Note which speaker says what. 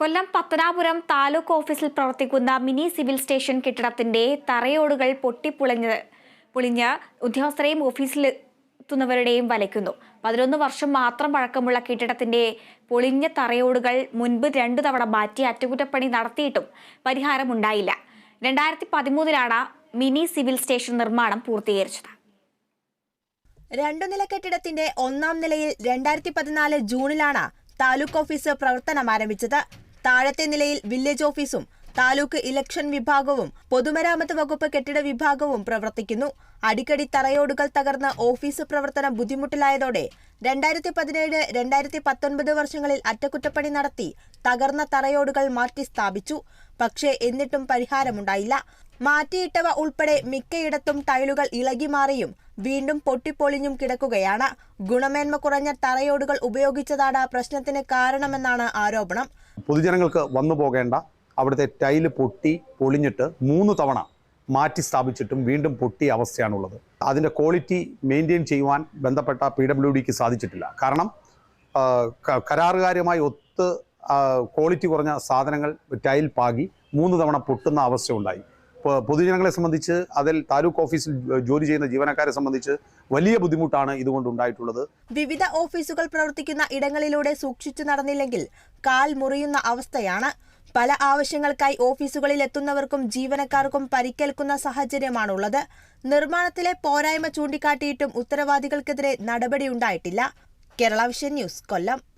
Speaker 1: കൊല്ലം പത്തനാപുരം താലൂക്ക് ഓഫീസിൽ പ്രവർത്തിക്കുന്ന mini civil station കെട്ടിടത്തിന്റെ തറയോടുകൾ പൊട്ടിപ്പൊളിഞ്ഞ് പൊളിഞ്ഞ് ഉദ്യോഗസ്ഥരെയും ഓഫീസിലെത്തുന്നവരുടെയും വലയ്ക്കുന്നു. പതിനൊന്ന് വർഷം മാത്രം പഴക്കമുള്ള കെട്ടിടത്തിന്റെ പൊളിഞ്ഞ തറയോടുകൾ മുൻപ് രണ്ടു തവണ മാറ്റി അറ്റകുറ്റപ്പണി നടത്തിയിട്ടും പരിഹാരമുണ്ടായില്ല. രണ്ടായിരത്തി പതിമൂന്നിലാണ് മിനി സിവിൽ സ്റ്റേഷൻ നിർമ്മാണം പൂർത്തീകരിച്ചത്.
Speaker 2: രണ്ടു നില കെട്ടിടത്തിന്റെ ഒന്നാം നിലയിൽ രണ്ടായിരത്തി പതിനാല് ജൂണിലാണ് താലൂക്ക് ഓഫീസ് പ്രവർത്തനം ആരംഭിച്ചത്. താഴത്തെ നിലയിൽ വില്ലേജ് ഓഫീസും താലൂക്ക് ഇലക്ഷൻ വിഭാഗവും പൊതുമരാമത്ത് വകുപ്പ് കെട്ടിട വിഭാഗവും പ്രവർത്തിക്കുന്നു. അടിക്കടി തറയോടുകൾ തകർന്ന ഓഫീസ് പ്രവർത്തനം ബുദ്ധിമുട്ടിലായതോടെ രണ്ടായിരത്തി പതിനേഴ് രണ്ടായിരത്തി പത്തൊൻപത് വർഷങ്ങളിൽ അറ്റകുറ്റപ്പണി നടത്തി തകർന്ന തറയോടുകൾ മാറ്റി സ്ഥാപിച്ചു. പക്ഷേ എന്നിട്ടും പരിഹാരമുണ്ടായില്ല. മാറ്റിയിട്ടവ ഉൾപ്പെടെ മിക്കയിടത്തും ടൈലുകൾ ഇളകി മാറിയും വീണ്ടും പൊട്ടിപ്പൊളിഞ്ഞും കിടക്കുകയാണ്. ഗുണമേന്മ കുറഞ്ഞ തറയോടുകൾ ഉപയോഗിച്ചതാണ് പ്രശ്നത്തിന് കാരണമെന്നാണ് ആരോപണം.
Speaker 3: പൊതുജനങ്ങൾക്ക് വന്നു പോകേണ്ട. അവിടുത്തെ ടൈൽ പൊട്ടി പൊളിഞ്ഞിട്ട് മൂന്ന് തവണ മാറ്റി സ്ഥാപിച്ചിട്ടും വീണ്ടും പൊട്ടിയ അവസ്ഥയാണുള്ളത്. അതിന്റെ ക്വാളിറ്റി മെയിന്റെയിൻ ചെയ്യുവാൻ ബന്ധപ്പെട്ട പി ഡബ്ല്യു ഡിക്ക് സാധിച്ചിട്ടില്ല. കാരണം കരാറുകാരുമായി ഒത്ത് ക്വാളിറ്റി കുറഞ്ഞ സാധനങ്ങൾ ടൈൽ പാകി മൂന്ന് തവണ പൊട്ടുന്ന അവസ്ഥ ഉണ്ടായി പൊതുജനങ്ങളെ സംബന്ധിച്ച് അതിൽ താലൂക്ക് ഓഫീസിൽ ജോലി ചെയ്യുന്ന ജീവനക്കാരെ സംബന്ധിച്ച് വലിയ ബുദ്ധിമുട്ടാണ് ഇതുകൊണ്ട് ഉണ്ടായിട്ടുള്ളത്
Speaker 2: വിവിധ ഓഫീസുകൾ പ്രവർത്തിക്കുന്ന ഇടങ്ങളിലൂടെ സൂക്ഷിച്ചു നടന്നില്ലെങ്കിൽ കാൽ മുറിയുന്ന അവസ്ഥയാണ്. പല ആവശ്യങ്ങൾക്കായി ഓഫീസുകളിൽ എത്തുന്നവർക്കും ജീവനക്കാർക്കും പരിക്കേൽക്കുന്ന സാഹചര്യമാണുള്ളത്. നിർമ്മാണത്തിലെ പോരായ്മ ചൂണ്ടിക്കാട്ടിയിട്ടും ഉത്തരവാദികൾക്കെതിരെ നടപടിയുണ്ടായിട്ടില്ല. Kerala vision news Kollam.